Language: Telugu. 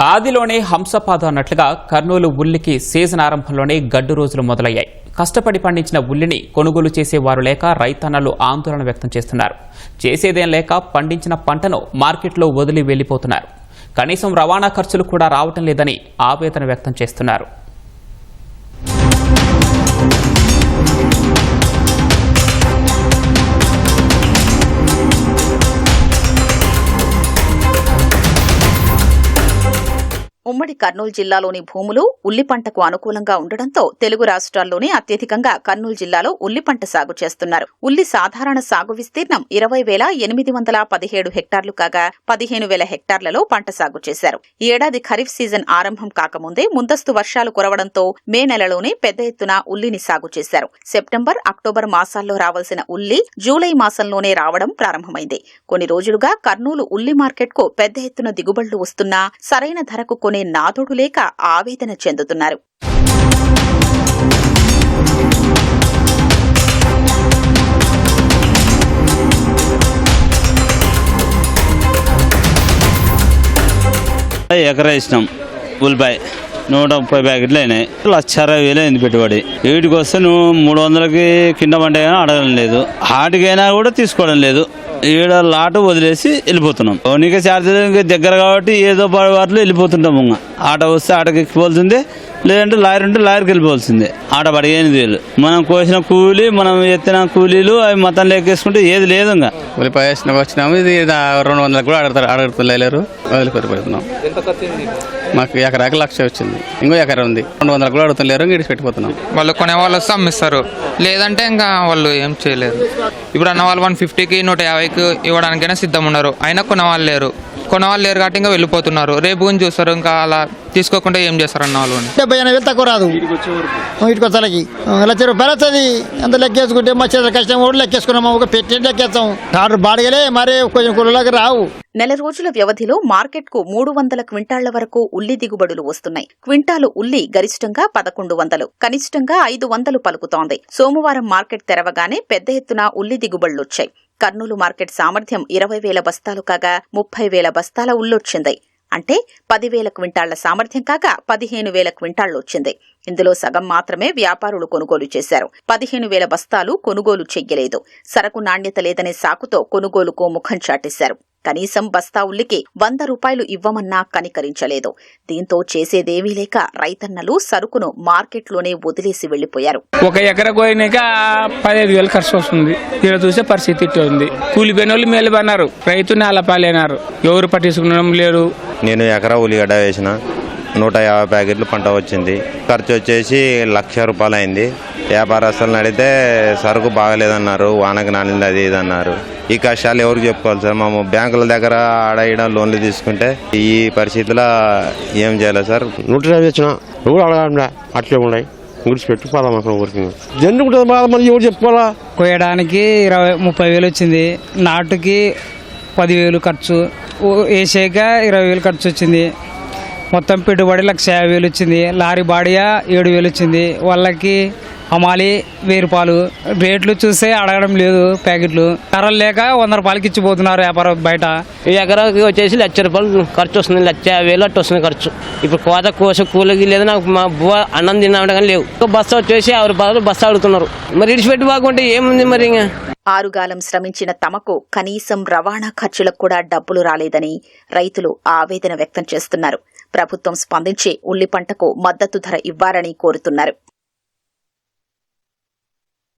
ఆదిలోనే హంసపాద అన్నట్లుగా కర్నూలు ఉల్లికి సీజన్ ఆరంభంలోనే గడ్డు రోజులు మొదలయ్యాయి. కష్టపడి పండించిన ఉల్లిని కొనుగోలు చేసేవారు లేక రైతన్నలు ఆందోళన వ్యక్తం చేస్తున్నారు. చేసేదేం లేక పండించిన పంటను మార్కెట్లో వదిలి వెళ్ళిపోతున్నారు కనీసం రవాణా ఖర్చులు కూడా రావటం లేదని ఆవేదన వ్యక్తం చేస్తున్నారు. ఉమ్మడి కర్నూలు జిల్లాలోని భూములు ఉల్లి పంటకు అనుకూలంగా ఉండడంతో తెలుగు రాష్ట్రాల్లోనే అత్యధికంగా కర్నూలు జిల్లాలో ఉల్లి పంట సాగు చేస్తున్నారు. ఉల్లి సాధారణ సాగు విస్తీర్ణం ఇరవై వేల ఎనిమిది వందల పదిహేడు హెక్టార్లు కాగా పదిహేను వేల హెక్టార్లలో పంట సాగు చేశారు. ఈ ఏడాది ఖరీఫ్ సీజన్ ఆరంభం కాకముందే ముందస్తు వర్షాలు కురవడంతో మే నెలలోనే పెద్ద ఎత్తున ఉల్లిని సాగు చేశారు. సెప్టెంబర్ అక్టోబర్ మాసాల్లో రావాల్సిన ఉల్లి జూలై మాసంలోనే రావడం ప్రారంభమైంది. కొన్ని రోజులుగా కర్నూలు ఉల్లి మార్కెట్కు పెద్ద ఎత్తున దిగుబడులు వస్తున్నా సరైన ధరకు కొనే నాథుడు లేక ఆవేదన చెందుతున్నారు. ఎకరేసినాం ఉల్బాయ్ నూట ముప్పై ప్యాకెట్లు అయినాయి. లక్ష అరవై వేలు అయింది పెట్టుబడి. వీటికి వస్తే నువ్వు మూడు వందలకి కింద పంట అయినా అడగడం లేదు. ఆటికైనా కూడా తీసుకోవడం లేదు. ఈడ లాటు వదిలేసి వెళ్ళిపోతున్నాం. ఓనిక ఛార్జీలు దగ్గర కాబట్టి ఏదో వాటిలో వెళ్ళిపోతుంటాం ఇంకా. ఆట వస్తే ఆటకి ఎక్కిపోతుంది లేదంటే లాయర్ ఉంటే లాయర్కి వెళ్ళిపోవాల్సిందే. ఆట పదిహేను వేలు మనం కోసిన కూలీ మనం ఎత్తిన కూలీలు అవి మొత్తం లెక్కేసుకుంటే ఏది లేదు ఇంకా. ఉల్లిపాయ వేసిన వచ్చినాము. ఇది రెండు వందలకు కూడా అడుగుతారు అడుగుతలేరు వదిలిపెట్టిపోతున్నాం మాకు ఎకరాకి లక్ష వచ్చింది. ఇంకో ఎకరా ఉంది. రెండు వందలకు కూడా అడుగుతలేరు ఇంక పెట్టిపోతున్నాం వాళ్ళు కొనే వాళ్ళు వస్తే అమ్మిస్తారు. లేదంటే ఇంకా వాళ్ళు ఏం చేయలేరు. ఇప్పుడు అన్న వాళ్ళు వన్ ఫిఫ్టీకి నూట యాభైకి ఇవ్వడానికైనా సిద్ధం ఉన్నారు. అయినా కొనవాళ్ళు లేరు. కొనవాళ్ళు లేరు కాబట్టి ఇంకా వెళ్ళిపోతున్నారు. రేపు గురించి చూస్తారు ఇంకా అలా తీసుకోకుండా ఏం చేస్తారు అన్న వాళ్ళు? డెబ్బై ఎనభై వేలు తక్కువ రాదు. ఇటుకు వచ్చలకి లక్ష రూపాయలు వస్తుంది అంత లెక్కేసుకుంటే మా చేతుల కష్టం కూడా లెక్కేసుకున్నాము ఒక పెట్టి లెక్కేస్తాం. ఆర్డర్ బాడిగలే మరి కొంచెం కుళ్ళకి రావు. నెల రోజుల వ్యవధిలో మార్కెట్కు మూడు వందల క్వింటాళ్ళ వరకు ఉల్లి దిగుబడులు వస్తున్నాయి. క్వింటాలు ఉల్లి గరిష్టంగా పదకొండు వందలు కనిష్టంగా ఐదు వందలు పలుకుతోంది. సోమవారం మార్కెట్ తెరవగానే పెద్ద ఎత్తున ఉల్లి దిగుబడులొచ్చాయి. కర్నూలు మార్కెట్ సామర్థ్యం ఇరవై వేల బస్తాలు కాగా ముప్పై వేల బస్తాల ఉల్లొచ్చింది. అంటే పదివేల క్వింటాళ్ళ సామర్థ్యం కాగా పదిహేను వేల క్వింటాళ్ళు వచ్చింది. ఇందులో సగం మాత్రమే వ్యాపారులు కొనుగోలు చేశారు. పదిహేను వేల బస్తాలు కొనుగోలు చెయ్యలేదు. సరకు నాణ్యత లేదనే సాకుతో కొనుగోలుకు ముఖం చాటేశారు. కనీసం బస్తా ఉల్లికి వంద రూపాయలు ఇవ్వమన్నా కనికరించలేదు. దీంతో చేసేదేమీ లేక రైతన్నలు సరుకును మార్కెట్లోనే వదిలేసి వెళ్ళిపోయారు ఒక ఎకర కోయినాక పదిహేను వేలు ఖర్చు వస్తుంది. ఇక్కడ చూసే పరిస్థితి ఇట్లా ఉంది. కూలిపోయిన వాళ్ళు మేలు పన్నారు రైతు నేలపాలైనారు ఎవరు పట్టించుకునడం లేరు. నేను ఎకరా ఉల్లిగడ్డ వేసిన. నూట యాభై ప్యాకెట్లు పంట వచ్చింది. ఖర్చు వచ్చేసి లక్ష రూపాయలు అయింది. వ్యాపారస్తులను అడిగితే సరుకు బాగలేదన్నారు వానకు నానింది అది ఇది అన్నారు. ఈ కష్టాలు ఎవరికి చెప్పుకోవాలి సార్? మేము బ్యాంకుల దగ్గర ఆడ లోన్లు తీసుకుంటే ఈ పరిస్థితిలో ఏం చేయాలి సార్? నూట యాభై వచ్చిన ఎవరు అడగాలి అట్లే ఉన్నాయి. గుడిచిపెట్టి పదాం అక్కడ ఊరికి ఎందుకు ఉంటుంది బాధ మరి ఎవరు చెప్పుకోవాలా? కోయడానికి ఇరవై ముప్పై వేలు వచ్చింది. నాటుకి పదివేలు ఖర్చు. ఓ- వేసాక ఇరవై వేలు ఖర్చు వచ్చింది. మొత్తం పెట్టుబడి లక్ష యాభై వేలు వచ్చింది. లారీ బాడియా ఏడు వేలు వచ్చింది. వాళ్ళకి హమాలి వెయ్యి రూపాయలు. రేట్లు చూస్తే అడగడం లేదు ప్యాకెట్లు. ధరలు లేక వంద రూపాయలకి ఇచ్చిపోతున్నారు వ్యాపారం బయట. ఈ ఎకరాకి వచ్చేసి లక్ష రూపాయలు ఖర్చు వస్తుంది. లక్ష యాభై వేలు అట్టు వస్తుంది ఖర్చు. ఇప్పుడు కోత కోస కూలకి లేదు నాకు మా బువ్వ అన్నం తిన్నామంటే కానీ లేవు. ఒక బస్తా వచ్చేసి యాభై రూపాయలు బస్తా అడుగుతున్నారు. మరి ఇడిచిపెట్టి బాగుంటే ఏముంది మరి ఇంకా? ఆరుగాలం శ్రమించిన తమకు కనీసం రవాణా ఖర్చులకు కూడా డబ్బులు రాలేదని రైతులు ఆవేదన వ్యక్తం చేస్తున్నారు. ప్రభుత్వం స్పందించి ఉల్లి పంటకు మద్దతు ధర ఇవ్వాలని కోరుతున్నారు.